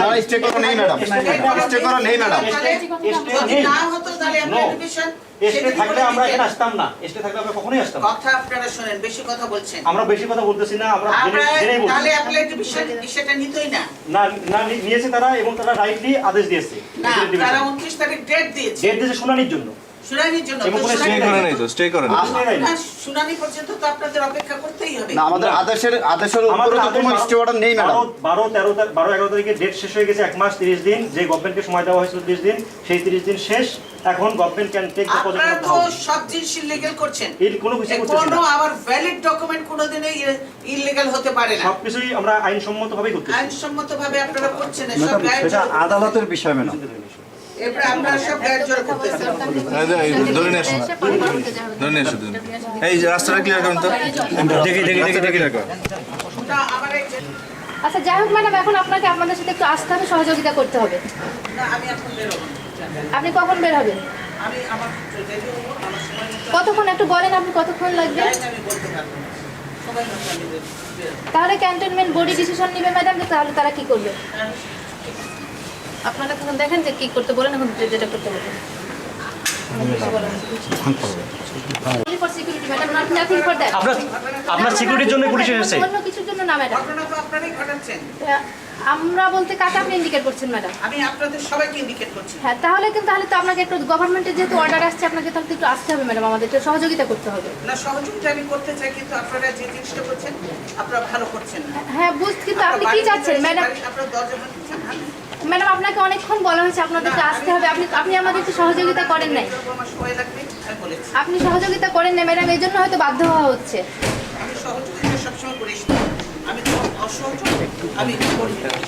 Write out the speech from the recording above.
না স্টে করা নেই ম্যাডাম। স্টে করা নেই ম্যাডাম। যদি না হতো তাহলে আমরা ডিভিশন থাকলে আমরা এখানে আসতাম না। এসটে থাকলে আমরা কখনোই আসতাম কথা আপনারা শুনেন বেশি কথা বলছেন। আমরা বেশি কথা বলতেছি না আমরা আমরা জেনেই বলছি। তাহলে অ্যাপ্লাই ডিভিশন নিতই না। না না নিয়েছে তারা এবং তারা রাইটলি আদেশ দিয়েছে। না তারা উনত্রিশ তারিখ ডেট দিয়েছে। ডেট দিয়েছে শুনানির জন্য। শুনানির জন্য এবং কোনো শুনানি- করে নেই তো স্টে করে নাই। না, শুনানি পর্যন্ত তো আপনাদের অপেক্ষা করতেই হবে। না আমাদের আদেশের আদেশের উপরে তো কোনো স্টে অর্ডার নেই ম্যাডাম বারো- বারো তেরো তারিখ- বারো এগারো তারিখে ডেট শেষ হয়ে গেছে এক মাস তিরিশ দিন। যে গভর্নমেন্টকে সময় দেওয়া হয়েছিল তিরিশ দিন সেই তিরিশ দিন শেষ। এখন গভর্নমেন্ট ক্যান টেক দ্য আপনারা তো পজিশন সব জিনিস ইলিগেল করছেন। এর কোনো কিছু করতেছি কোনো না। আবার ভ্যালিড ডকুমেন্ট কোনোদিনই ইলিগেল হতে পারে না। সবকিছুই আমরা আইনসম্মত ভাবেই করতেছি। আইনসম্মত ভাবে আপনারা করছেন আদালতের বিষয় ম্যাডাম এরপরে আপনারা সব গায়ের জোর করতেছেন। এই যে, এই ধরে নিয়ে আসুন। ধরে নিয়ে আসুন ধরে নিয়ে আসুন। এই রাস্তাটা ক্লিয়ার করুন তো। দেখি দেখি দেখি দেখি দেখো। না, আমার এই যে- আচ্ছা যাই হোক ম্যাডাম এখন আপনাকে আপনাদের সাথে একটু আসতে হবে সহযোগিতা করতে হবে। না, আমি এখন বেরোবো না। আপনি কখন বের হবেন? আমি আমার ready হব, আমার সময় মতো- কতক্ষণ একটু বলেন আপনি কতক্ষণ লাগবে। তাহলে ক্যান্টনমেন্ট বডি ডিসিশন নেবে ম্যাডাম তাহলে তারা কি করবে? হ্যাঁ, আপনারা তখন দেখেন যে কি করতে বলেন এখন যেটা করতে বলেন। আপনার আপনার সিকিউরিটির জন্য পুলিশ এসেছে। অন্য কিছুর জন্য না ম্যাডাম আমরা বলতে কাকে আপনি ইন্ডিকেট করছেন ম্যাডাম আমি আপনাদের সবাইকে ইন্ডিকেট করছি। হ্যাঁ তাহলে কিন্তু তাহলে তো আপনাকে একটু গভর্নমেন্টের যেহেতু অর্ডার আসছে আপনাকে তাহলে তো একটু আসতে হবে ম্যাডাম আমাদের। একটু সহযোগিতা করতে হবে। না সহযোগিতা আমি করতে চাই কিন্তু আপনারা যে জিনিসটা করছেন আপনারা ভালো করছেন হ্যাঁ বুঝ কিন্তু আপনি কি চাচ্ছেন ম্যাডাম আপনার দরজা বন্ধ করছেন, আমি- ম্যাডাম আপনাকে অনেকক্ষণ বলা হয়েছে আপনাদেরকে আসতে হবে। আপনি আপনি আমাদের একটু সহযোগিতা করেন নাই। আপনি সহযোগিতা করেন না ম্যাডাম এই জন্য হয়তো বাধ্য হওয়া হচ্ছে। আমি সহযোগিতা সবসময় করিস আমি তো অসহযোগ আমি করি।